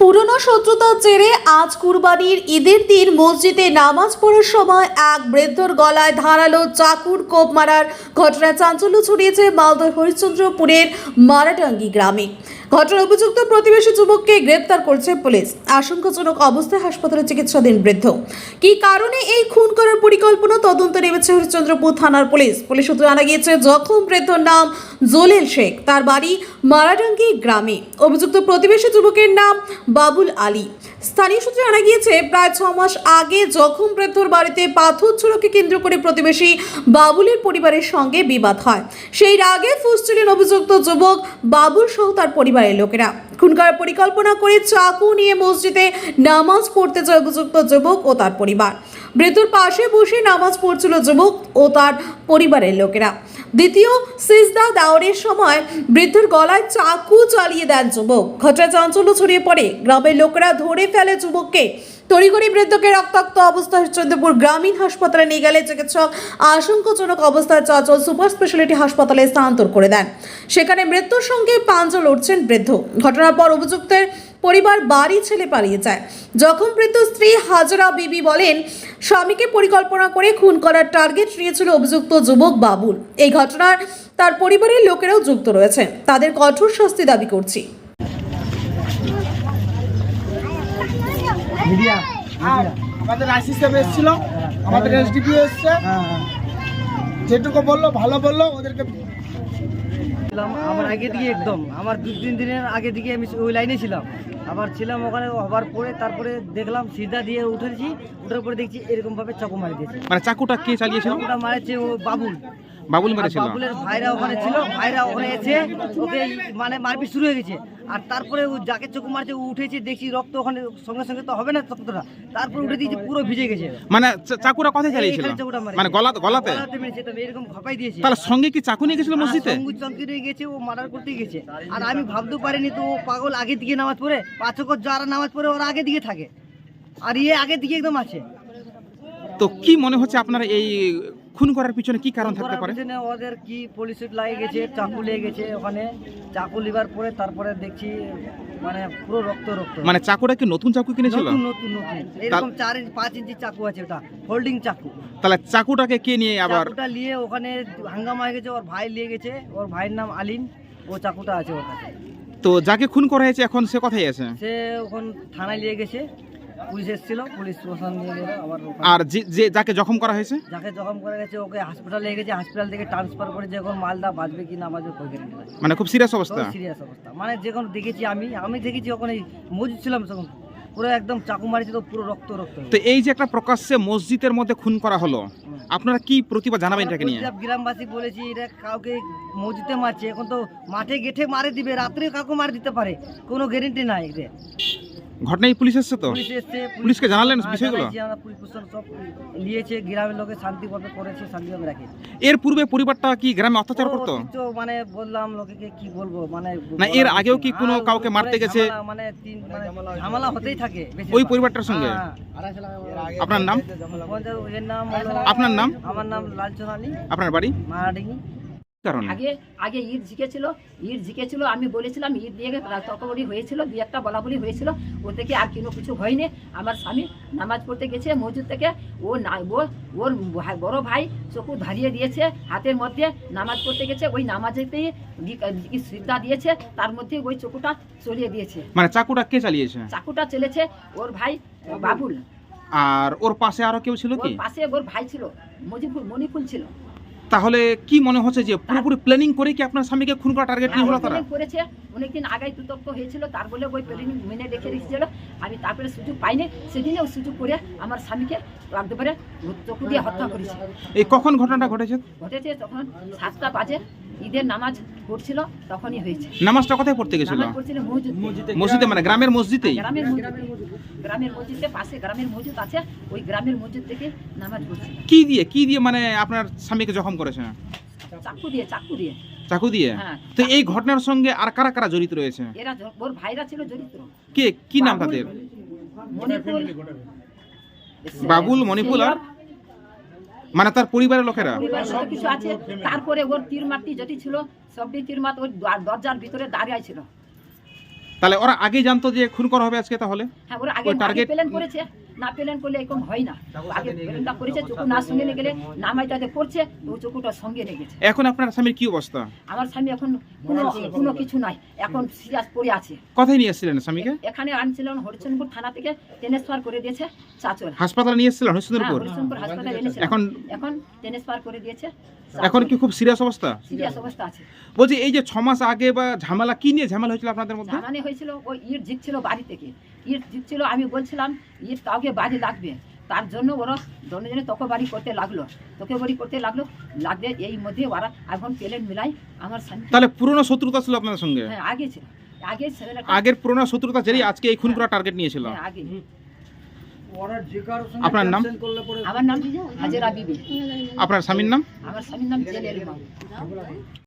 পুরনো শত্রুতার জেরে আজ কুরবানির ঈদের দিন মসজিদে নামাজ পড়ার সময় এক বৃদ্ধর গলায় ধারালো চাকুর কোপ মারার ঘটনা চাঞ্চল্য ছড়িয়েছে মালদহ হরিশ্চন্দ্রপুরের মারাটাঙ্গি গ্রামে। ঘটনার উপযুক্ত প্রতিবেশী যুবককে গ্রেপ্তার করছে পুলিশ। আশঙ্কাজনক অবস্থায় হাসপাতালে চিকিৎসাধীন বৃদ্ধ। কি কারণে এই খুন করার পরিকল্পনা? তদন্ত নেমেছে হরিশ্চন্দ্রপুর থানার পুলিশ। পুলিশ সূত্রে জানা গিয়েছে, জখম বৃদ্ধর নাম জলিল শেখ। তার বাড়ি মারাডাঙ্গি গ্রামে। অভিযুক্ত প্রতিবেশী যুবকের নাম বাবুল আলী। স্থানীয় সূত্রে জানা গিয়েছে, প্রায় ছ মাস আগে জখম বৃদ্ধর বাড়িতে পাথর ছোড়কে কেন্দ্র করে প্রতিবেশী বাবুলের পরিবারের সঙ্গে বিবাদ হয়। সেই রাগে ফুসছিলেন অভিযুক্ত যুবক বাবুল সহ তার পরিবারের লোকেরা। খুনকার পরিকল্পনা করে চাকু নিয়ে মসজিদে নামাজ পড়তে যায় অভিযুক্ত যুবক ও তার পরিবার। বৃদ্ধর পাশে বসে নামাজ পড়ছিল যুবক ও তার পরিবারের লোকেরা। দ্বিতীয় সিজদা দাওয়ারের সময় বৃদ্ধর গলায় চাকু চালিয়ে দেন যুবক। ঘটনা চাঞ্চল্য ছড়িয়ে পড়ে। গ্রামের লোকেরা ধরে ফেলে যুবককে। তড়িঘড়ি বৃদ্ধকে রক্তাক্ত অবস্থায় চন্দ্রপুর গ্রামীণ হাসপাতালে নিয়ে গেলে চিকিৎসক আশঙ্কাজনক অবস্থায় চঞ্চল সুপার স্পেশালিটি হাসপাতালে স্থানান্তর করে দেন। সেখানে মৃত্যুর সঙ্গে পাঞ্জল লড়ছেন বৃদ্ধ। ঘটনার পর অভিযুক্তের পরিবার বাড়ি ছেলে পালিয়ে যায়। যখন বৃদ্ধ স্ত্রী হাজরা বিবি বলেন স্বামীকে পরিকল্পনা করে খুন করার টার্গেট নিয়েছিল অভিযুক্ত যুবক বাবুল। এই ঘটনার তার পরিবারের লোকেরাও যুক্ত রয়েছে। তাদের কঠোর শাস্তি দাবি করছি। আর আমাদের আইসি সাহেব এসেছিল আমাদের এসডিপি এসছে। যেটুকু বলল ভালো বলল ওদেরকে আমার আগে দিকে একদম আমার দু তিন দিনের আগে দিকে আমি ওই লাইনে ছিলাম। আবার ছিলাম ওখানে হবার পরে তারপরে দেখলাম সিধা দিয়ে উঠেছি উঠার পরে দেখছি এরকম ভাবে চাকু মারি দিয়েছে। মানে চাকুটা কে চালিয়েছিল? চাকুটা মারেছে ও বাবুল। বাবুল মারেছে মেরেছিল বাবুলের ভাইরা ওখানে ছিল ভাইরা ওখানে এসে ওকে মানে মারপিট শুরু হয়ে গেছে। আর তারপরে ও যাকে চোখ মারছে ও উঠেছে দেখছি রক্ত ওখানে সঙ্গে সঙ্গে তো হবে না রক্তটা তারপরে উঠে দিয়েছে পুরো ভিজে গেছে। মানে চা- চাকুটা কোথায় চালিয়েছিল। মানে গলা গলাতে? গলাতে মেরেছে তবে এরকম খপাই দিয়েছে। তাহলে সঙ্গে কি চাকু নিয়ে গেছিল মসজিদে? সঙ্গু চঙ্কিরে গেছে ও মার্ডার করতে গেছে। আর আমি ভাবতে পারিনি তো ও পাগল আগে দিকে নামাজ পড়ে পাঁচকর যারা নামাজ পড়ে ওরা আগে দিকে থাকে। আর ইয়ে আগে দিকে একদম আছে। তো কি মনে হচ্ছে আপনার এই খুন করার পিছনে কি কারণ থাকতে পারে? পিছনে ওদের কি পুলিশ লাগে গেছে চাকু লেগে গেছে ওখানে। চাকু লিবার পরে তারপরে দেখছি মানে পুরো রক্ত রক্ত। মানে চাকুটা কি নতুন চাকু কিনেছিল? নতুন নতুন নতুন। এরকম চার ইঞ্চ পাঁচ ইঞ্চি চাকু আছে ওটা হোল্ডিং চাকু। তাহলে চাকুটাকে কে নিয়ে আবার চাকুটা নিয়ে ওখানে হাঙ্গামা হয়ে গেছে ওর ভাই নিয়ে গেছে ওর ভাইয়ের নাম আলিন ও চাকুটা আছে ওর কাছে। তো যাকে খুন করা হয়েছে এখন সে কোথায় আছে? সে ওখান থানায় নিয়ে গেছে। পুলিশ এসেছিল পুলিশ প্রশাসন নিয়ে গেল আবার ওখানে- আর যে যে যাকে জখম করা হয়েছে? যাকে জখম করে গেছে ওকে হাসপাতালে নিয়ে গেছে হসপিটাল থেকে ট্রান্সফার করে যখন মালদা বাঁচবে কি না বাঁচবে কই নাই মানে খুব সিরিয়াস অবস্থা? সিরিয়াস অবস্থা। মানে যখন দেখেছি আমি আমি দেখেছি ওখানে মজুদ ছিলাম তখন। পুরো একদম চাকু মারিছে তো পুরো রক্ত রক্ত তো এই যে একটা প্রকাশ্যে মসজিদের মধ্যে খুন করা হলো আপনারা কি প্রতিভা জানাবেন এটাকে নিয়ে? গ্রামবাসী বলেছি এটা কাউকে মসজিদে মারছে এখন তো মাঠে গেঠে মারে দিবে রাত্রে কাউকে মারে দিতে পারে কোনো গ্যারেন্টি নাই এদের। ঘটনায় পুলিশ এসছে তো? পুলিশ এসছে পুলিশকে জানালেন হ্যাঁ, বিষয়গুলো? জানাইছি আমরা পুলিশ প্রশাসন সব নিয়েছে গ্রামের লোকে শান্তিভাবে করেছে শান্তিভাবে রাখে। এর পূর্বে পরিবারটা কি গ্রামে অত্যাচার করতো? তো মানে বললাম লোকে কি বলব মানে না, এর আগেও কি কোনো কাউকে মারতে গেছে? ঝামেলা, মানে তিন মানে ঝামেলা হতেই থাকে বেশিরভাগ। ওই পরিবারটার সঙ্গে? হ্যাঁ, আপনার নাম? পঞ্চায়েত এর নাম হলো- আপনার নাম? আমার নাম লালচন আলী আপনার বাড়ি? মারাডিঙ্গি। কারণে? আগে আগে ঈদ জিকেছিল ঈদ জিকেছিল আমি বলেছিলাম ঈদ নিয়ে তর্কবড়ি হয়েছিল দুই একটা বলা বলি হয়েছিল ও থেকে আর কোনো কিছু হয়নি। আমার স্বামী নামাজ পড়তে গেছে মসজিদ থেকে ও না ওর বড় ভাই চকু ধারিয়ে দিয়েছে হাতের মধ্যে নামাজ পড়তে গেছে ওই নামাজেতেই শ্রদ্ধা দিয়েছে তার মধ্যে ওই চকুটা চলিয়ে দিয়েছে। মানে চাকুটা কে চালিয়েছে? চাকুটা চলেছে ওর ভাই বাবুল। আর ওর পাশে আরও কেউ ছিল কি? পাশে ওর ভাই ছিল মজিফুল মণিফুল ছিল। তাহলে কি মনে হচ্ছে যে পুরোপুরি প্ল্যানিং করে কি আপনার স্বামীকে খুন করা টার্গেট নিয়ে হলো তারা? হ্যাঁ, করেছে অনেকদিন আগেই তুতর্ক হয়েছিল তার বলে ওই প্ল্যানিং মেনে রেখে রেখেছিল আমি তারপরে সুযোগ পাইনি সেদিনে ওই সুযোগ করে আমার স্বামীকে একেবারে চকু দিয়ে হত্যা করেছে। এই কখন ঘটনাটা ঘটেছে? ঘটেছে তখন সাতটা বাজে ঈদের নামাজ পড়ছিল তখনই হয়েছে। নামাজটা কোথায় পড়তে গেছিল? নামাজ পড়ছিল মসজিদ। মসজিদে। মানে গ্রামের মসজিদেই? গ্রামের মসজিদ। গ্রামের মসজিদের পাশে গ্রামের মসজিদ আছে ওই গ্রামের মসজিদ থেকে নামাজ পড়ছিল। কি দিয়ে কি দিয়ে মানে আপনার স্বামীকে জখম করেছে? চাকু দিয়ে চাকু দিয়ে। চাকু দিয়ে? হ্যাঁ তো এই ঘটনার সঙ্গে আর কারা কারা জড়িত রয়েছে? এরা ওর ভাইরা ছিল জড়িত। কে কি নাম তাদের? মণিপুর। বাবুল মণিপুর আর মানে তার পরিবারের লোকেরা? সব কিছু আছে। তারপরে ওর তীর মারটি যেটি ছিল সবটি তীর মাত ওই দরজার ভিতরে দাঁড়িয়ে ছিল। তাহলে ওরা আগে জানতো যে খুন করা হবে আজকে তাহলে? হ্যাঁ ওরা আগে টার্গেট প্ল্যান করেছে। না প্ল্যান করলে এরকম হয় না। আগে প্ল্যানটা করেছে চকু না সঙ্গে নিয়ে গেলে নামাইটাতে পড়ছে তো ও চকুটা সঙ্গে নিয়ে গেছে। এখন আপনার স্বামীর কি অবস্থা? আমার স্বামী এখন কোনো কোনো কিছু নাই। এখন সিরিয়াস পড়ে আছে। কোথায় নিয়ে এসেছিলেন স্বামীকে? এখানে আনছিলেন হরিচন্দ্রপুর থানা থেকে ট্রান্সফার করে দিয়েছে চাচল। হাসপাতালে নিয়ে এসেছিলেন হ্যাঁ হরিশ্চন্দ্রপুর হরিচন্দ্রপুর হাসপাতালে এনেছে এখন এখন ট্রান্সফার করে দিয়েছে এখন কি খুব সিরিয়াস অবস্থা? সিরিয়াস অবস্থা আছে। বলছি এই যে ছ মাস আগে বা ঝামেলা কি নিয়ে ঝামেলা হয়েছিল আপনাদের মধ্যে? জামানে হয়েছিল ওই ইট জিতছিল বাড়ি থেকে। ইট জিতছিল আমি বলছিলাম ইট কাউকে বাড়ি লাগবে? তার জন্য ওরা জনে তোকে বাড়ি করতে লাগল। তোকে বাড়ি করতে লাগল লাগলে এই মধ্যে ওরা এখন প্লেন মিলাই আমার স্বামী তাহলে পুরনো শত্রুতা ছিল আপনাদের সঙ্গে? হ্যাঁ আগে ছিল। আগে আগের পুরনো শত্রুতা জেরেই আজকে এই খুন করা টার্গেট নিয়েছিল। হ্যাঁ, আগে। আপনার নাম? আমার নাম হাজেরা বিবি। আপনার স্বামীর নাম? আমার স্বামীর নাম